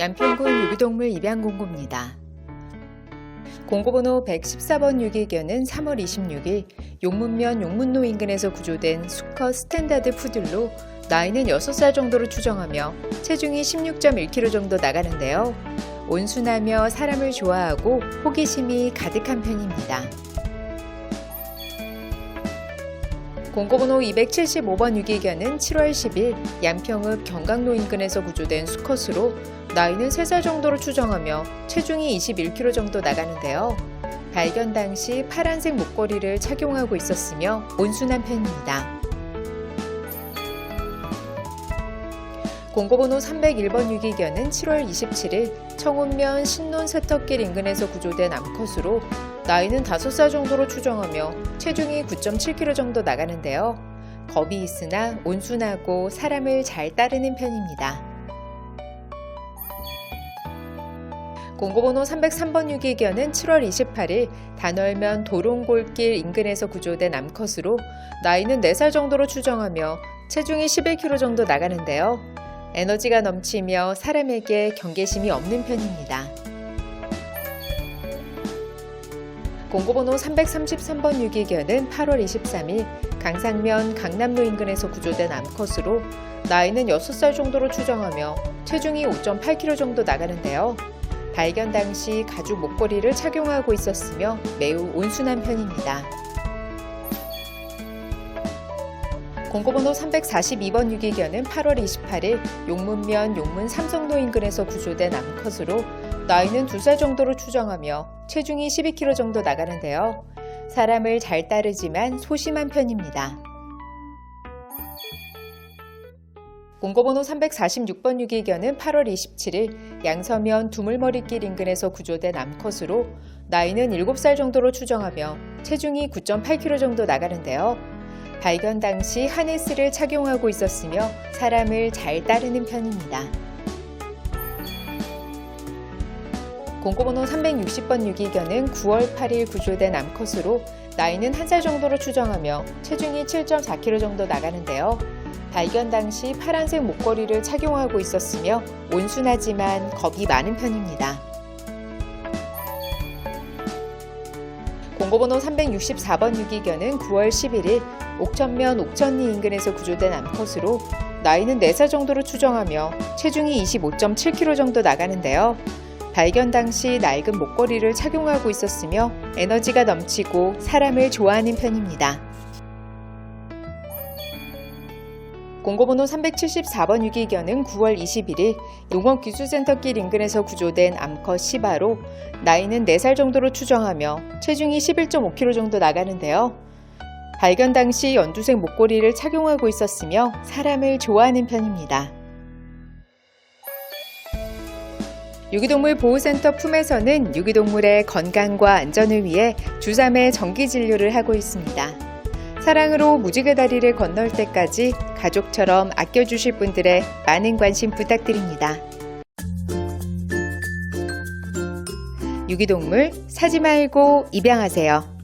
양평군 유기동물 입양 공고입니다. 공고번호 114번 유기견은 3월 26일 용문면 용문로 인근에서 구조된 수컷 스탠다드 푸들로 나이는 6살 정도로 추정하며 체중이 16.1kg 정도 나가는데요. 온순하며 사람을 좋아하고 호기심이 가득한 편입니다. 공고번호 275번 유기견은 7월 10일 양평읍 경강로 인근에서 구조된 수컷으로 나이는 3살 정도로 추정하며 체중이 21kg 정도 나가는데요. 발견 당시 파란색 목걸이를 착용하고 있었으며 온순한 편입니다. 공고번호 301번 유기견은 7월 27일 청운면 신논 세터길 인근에서 구조된 암컷으로 나이는 5살 정도로 추정하며 체중이 9.7kg 정도 나가는데요. 겁이 있으나 온순하고 사람을 잘 따르는 편입니다. 공고번호 303번 유기견은 7월 28일 단월면 도롱골길 인근에서 구조된 암컷으로 나이는 4살 정도로 추정하며 체중이 11kg 정도 나가는데요. 에너지가 넘치며 사람에게 경계심이 없는 편입니다. 공고번호 333번 유기견은 8월 23일 강상면 강남로 인근에서 구조된 암컷으로 나이는 6살 정도로 추정하며 체중이 5.8kg 정도 나가는데요. 발견 당시 가죽 목걸이를 착용하고 있었으며 매우 온순한 편입니다. 공고번호 342번 유기견은 8월 28일 용문면 용문 삼성로 인근에서 구조된 암컷으로 나이는 2살 정도로 추정하며 체중이 12kg 정도 나가는데요. 사람을 잘 따르지만 소심한 편입니다. 공고번호 346번 유기견은 8월 27일 양서면 두물머리길 인근에서 구조된 암컷으로 나이는 7살 정도로 추정하며 체중이 9.8kg 정도 나가는데요. 발견 당시 하네스를 착용하고 있었으며 사람을 잘 따르는 편입니다. 공고번호 360번 유기견은 9월 8일 구조된 암컷으로 나이는 1살 정도로 추정하며 체중이 7.4kg 정도 나가는데요. 발견 당시 파란색 목걸이를 착용하고 있었으며 온순하지만 겁이 많은 편입니다. 공고번호 364번 유기견은 9월 11일 옥천면 옥천리 인근에서 구조된 암컷으로 나이는 4살 정도로 추정하며 체중이 25.7kg 정도 나가는데요. 발견 당시 낡은 목걸이를 착용하고 있었으며 에너지가 넘치고 사람을 좋아하는 편입니다. 공고번호 374번 유기견은 9월 21일 농업기술센터길 인근에서 구조된 암컷 시바로 나이는 4살 정도로 추정하며 체중이 11.5kg 정도 나가는데요. 발견 당시 연두색 목걸이를 착용하고 있었으며 사람을 좋아하는 편입니다. 유기동물 보호센터 품에서는 유기동물의 건강과 안전을 위해 주3회 정기 진료를 하고 있습니다. 사랑으로 무지개 다리를 건널 때까지 가족처럼 아껴주실 분들의 많은 관심 부탁드립니다. 유기동물 사지 말고 입양하세요.